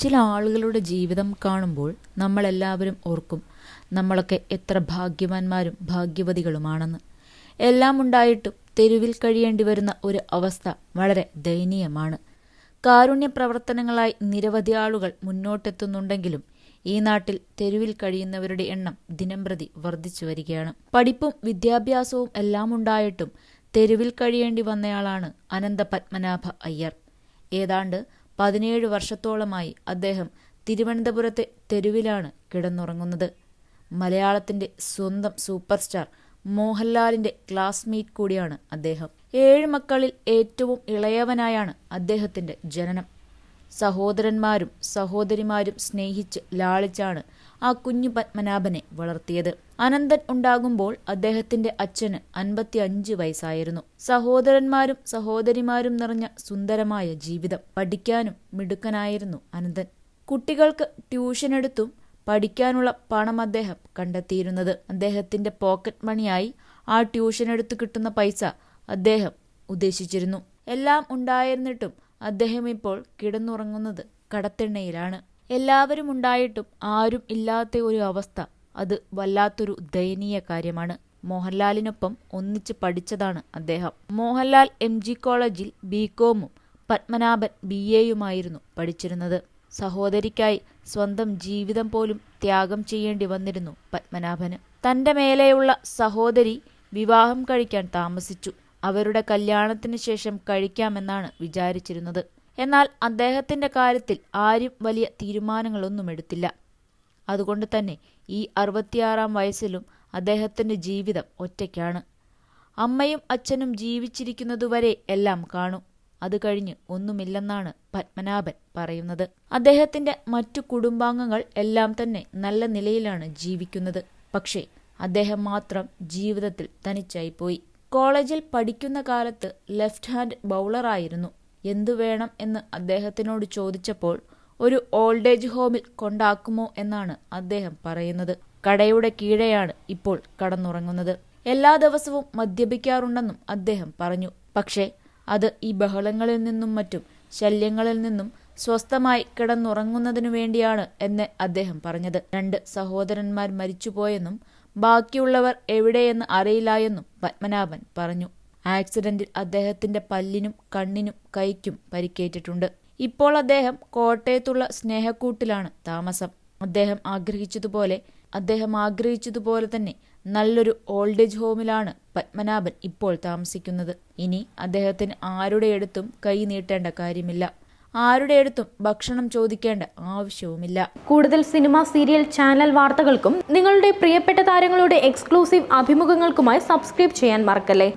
ചില ആളുകളുടെ ജീവിതം കാണുമ്പോൾ നമ്മളെല്ലാവരും ഓർക്കും നമ്മളൊക്കെ എത്ര ഭാഗ്യവാന്മാരും ഭാഗ്യവതികളുമാണെന്ന്. എല്ലാം ഉണ്ടായിട്ടും തെരുവിൽ കഴിയേണ്ടി വരുന്ന ഒരു അവസ്ഥ വളരെ ദയനീയമാണ്. കാരുണ്യ പ്രവർത്തനങ്ങളായി നിരവധി ആളുകൾ മുന്നോട്ടെത്തുന്നുണ്ടെങ്കിലും ഈ നാട്ടിൽ തെരുവിൽ കഴിയുന്നവരുടെ എണ്ണം ദിനംപ്രതി വർദ്ധിച്ചു വരികയാണ്. പഠിപ്പും വിദ്യാഭ്യാസവും എല്ലാം ഉണ്ടായിട്ടും തെരുവിൽ കഴിയേണ്ടി വന്നയാളാണ് അനന്തപത്മനാഭ അയ്യർ. ഏതാണ്ട് പതിനേഴ് വർഷത്തോളമായി അദ്ദേഹം തിരുവനന്തപുരത്തെ തെരുവിലാണ് കിടന്നുറങ്ങുന്നത്. മലയാളത്തിന്റെ സ്വന്തം സൂപ്പർ സ്റ്റാർ മോഹൻലാലിന്റെ ക്ലാസ്മേറ്റ് കൂടിയാണ് അദ്ദേഹം. ഏഴ് മക്കളിൽ ഏറ്റവും ഇളയവനായാണ് അദ്ദേഹത്തിന്റെ ജനനം. സഹോദരന്മാരും സഹോദരിമാരും സ്നേഹിച്ച് ലാളിച്ചാണ് ആ കുഞ്ഞു പത്മനാഭനെ വളർത്തിയത്. അനന്തൻ ഉണ്ടാകുമ്പോൾ അദ്ദേഹത്തിന്റെ അച്ഛന് അൻപത്തി അഞ്ച് വയസ്സായിരുന്നു. സഹോദരന്മാരും സഹോദരിമാരും നിറഞ്ഞ സുന്ദരമായ ജീവിതം പഠിക്കാനും മിടുക്കനായിരുന്നു അനന്തൻ. കുട്ടികൾക്ക് ട്യൂഷൻ എടുത്തും പഠിക്കാനുള്ള പണം അദ്ദേഹം കണ്ടെത്തിയിരുന്നത്. അദ്ദേഹത്തിന്റെ പോക്കറ്റ് മണിയായി ആ ട്യൂഷൻ എടുത്ത് കിട്ടുന്ന പൈസ അദ്ദേഹം ഉദ്ദേശിച്ചിരുന്നു. എല്ലാം ഉണ്ടായിരുന്നിട്ടും അദ്ദേഹം ഇപ്പോൾ കിടന്നുറങ്ങുന്നത് കടത്തെണ്ണയിലാണ്. എല്ലാവരും ഉണ്ടായിട്ടും ആരും ഇല്ലാത്ത ഒരു അവസ്ഥ. അത് വല്ലാത്തൊരു ദയനീയ കാര്യമാണ്. മോഹൻലാലിനൊപ്പം ഒന്നിച്ച് പഠിച്ചതാണ് അദ്ദേഹം. മോഹൻലാൽ എം ജി കോളേജിൽ ബികോമും പത്മനാഭൻ ബി എയുമായിരുന്നു പഠിച്ചിരുന്നത്. സഹോദരിക്കായി സ്വന്തം ജീവിതം പോലും ത്യാഗം ചെയ്യേണ്ടി വന്നിരുന്നു പത്മനാഭന്. തന്റെ മേലെയുള്ള സഹോദരി വിവാഹം കഴിക്കാൻ താമസിച്ചു. അവരുടെ കല്യാണത്തിന് ശേഷം കഴിക്കാമെന്നാണ് വിചാരിച്ചിരുന്നത്. എന്നാൽ അദ്ദേഹത്തിന്റെ കാര്യത്തിൽ ആരും വലിയ തീരുമാനങ്ങളൊന്നും എടുത്തില്ല. അതുകൊണ്ട് തന്നെ ഈ അറുപത്തിയാറാം വയസ്സിലും അദ്ദേഹത്തിന്റെ ജീവിതം ഒറ്റയ്ക്കാണ്. അമ്മയും അച്ഛനും ജീവിച്ചിരിക്കുന്നതുവരെ എല്ലാം കാണും. അത് കഴിഞ്ഞ് ഒന്നുമില്ലെന്നാണ് പത്മനാഭൻ പറയുന്നത്. അദ്ദേഹത്തിന്റെ മറ്റു കുടുംബാംഗങ്ങൾ എല്ലാം തന്നെ നല്ല നിലയിലാണ് ജീവിക്കുന്നത്. പക്ഷേ അദ്ദേഹം മാത്രം ജീവിതത്തിൽ തനിച്ചായിപ്പോയി കോളേജിൽ പഠിക്കുന്ന കാലത്ത് ലെഫ്റ്റ് ഹാൻഡ് ബൗളറായിരുന്നു എന്തു വേണം എന്ന് അദ്ദേഹത്തിനോട് ചോദിച്ചപ്പോൾ ഒരു ഓൾഡ് ഏജ് ഹോമിൽ കൊണ്ടാക്കുമോ എന്നാണ് അദ്ദേഹം പറയുന്നത്. കടയുടെ കീഴെയാണ് ഇപ്പോൾ കടന്നുറങ്ങുന്നത്. എല്ലാ ദിവസവും മദ്യപിക്കാറുണ്ടെന്നും അദ്ദേഹം പറഞ്ഞു. പക്ഷേ അത് ഈ ബഹളങ്ങളിൽ നിന്നും മറ്റും ശല്യങ്ങളിൽ നിന്നും സ്വസ്ഥമായി കിടന്നുറങ്ങുന്നതിനു വേണ്ടിയാണ് എന്ന് അദ്ദേഹം പറഞ്ഞത്. രണ്ട് സഹോദരന്മാർ മരിച്ചുപോയെന്നും ബാക്കിയുള്ളവർ എവിടെയെന്ന് അറിയില്ല എന്നും പത്മനാഭൻ പറഞ്ഞു. ആക്സിഡന്റിൽ അദ്ദേഹത്തിന്റെ പല്ലിനും കണ്ണിനും കൈക്കും പരിക്കേറ്റിട്ടുണ്ട്. ഇപ്പോൾ അദ്ദേഹം കോട്ടയത്തുള്ള സ്നേഹക്കൂട്ടിലാണ് താമസം. അദ്ദേഹം ആഗ്രഹിച്ചതുപോലെ അദ്ദേഹം ആഗ്രഹിച്ചതുപോലെ തന്നെ നല്ലൊരു ഓൾഡ് ഏജ് ഹോമിലാണ് പത്മനാഭൻ ഇപ്പോൾ താമസിക്കുന്നത്. ഇനി അദ്ദേഹത്തിന് ആരുടെ അടുത്തും കൈ നീട്ടേണ്ട കാര്യമില്ല. ആരുടെ അടുത്തും ഭക്ഷണം ചോദിക്കേണ്ട ആവശ്യവുമില്ല. കൂടുതൽ സിനിമ സീരിയൽ ചാനൽ വാർത്തകൾക്കും നിങ്ങളുടെ പ്രിയപ്പെട്ട താരങ്ങളുടെ എക്സ്ക്ലൂസീവ് അഭിമുഖങ്ങൾക്കുമായി സബ്സ്ക്രൈബ് ചെയ്യാൻ മറക്കല്ലേ?